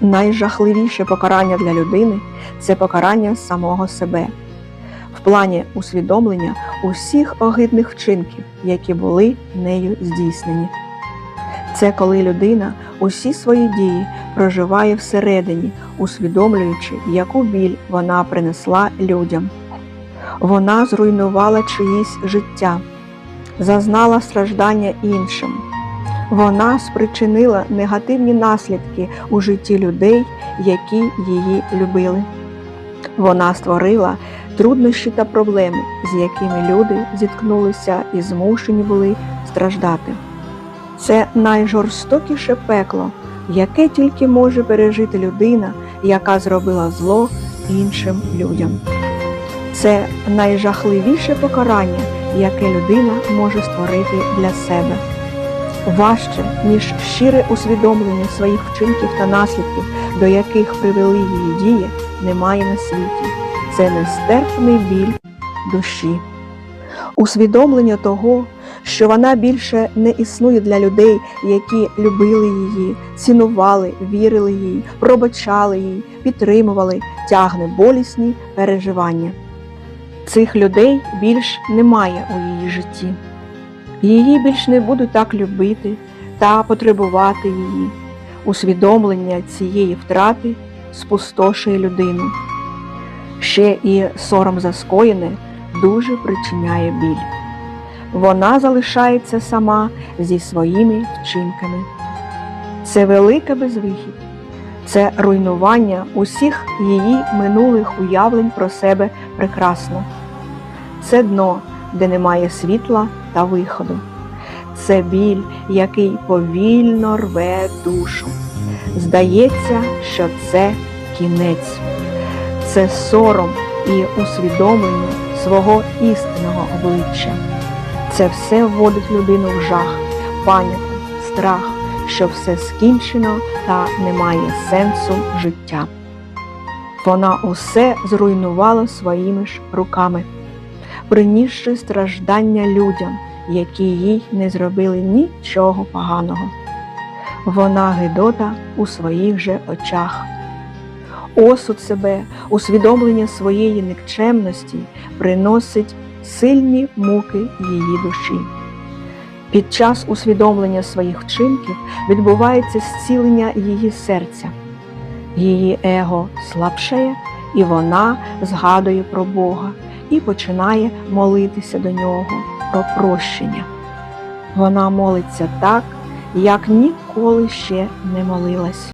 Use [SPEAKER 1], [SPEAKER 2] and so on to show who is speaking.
[SPEAKER 1] Найжахливіше покарання для людини це покарання самого себе в плані усвідомлення усіх огидних вчинків, які були нею здійснені. Це коли людина усі свої дії проживає всередині, усвідомлюючи, яку біль вона принесла людям. Вона зруйнувала чиїсь життя, зазнала страждання іншим. Вона спричинила негативні наслідки у житті людей, які її любили. Вона створила труднощі та проблеми, з якими люди зіткнулися і змушені були страждати. Це найжорстокіше пекло, яке тільки може пережити людина, яка зробила зло іншим людям. Це найжахливіше покарання, яке людина може створити для себе. Важче, ніж щире усвідомлення своїх вчинків та наслідків, до яких привели її дії, немає на світі. Це нестерпний біль душі. Усвідомлення того, що вона більше не існує для людей, які любили її, цінували, вірили їй, пробачали їй, підтримували, тягне болісні переживання. Цих людей більш немає у її житті. Її більш не будуть так любити та потребувати її. Усвідомлення цієї втрати спустошує людину. Ще і сором за скоєне дуже причиняє біль. Вона залишається сама зі своїми вчинками. Це велика безвихідь, це руйнування усіх її минулих уявлень про себе прекрасно. Це дно, де немає світла та виходу. Це біль, який повільно рве душу. Здається, що це кінець, це сором і усвідомлення свого істинного обличчя. Це все вводить людину в жах, паніку, страх, що все скінчено та немає сенсу життя. Вона усе зруйнувала своїми ж руками, принісши страждання людям, які їй не зробили нічого поганого. Вона гидота у своїх же очах. Осуд себе, усвідомлення своєї никчемності приносить сильні муки її душі. Під час усвідомлення своїх вчинків відбувається зцілення її серця. Її его слабшає, і вона згадує про Бога і починає молитися до нього про прощення. Вона молиться так, як ніколи ще не молилась.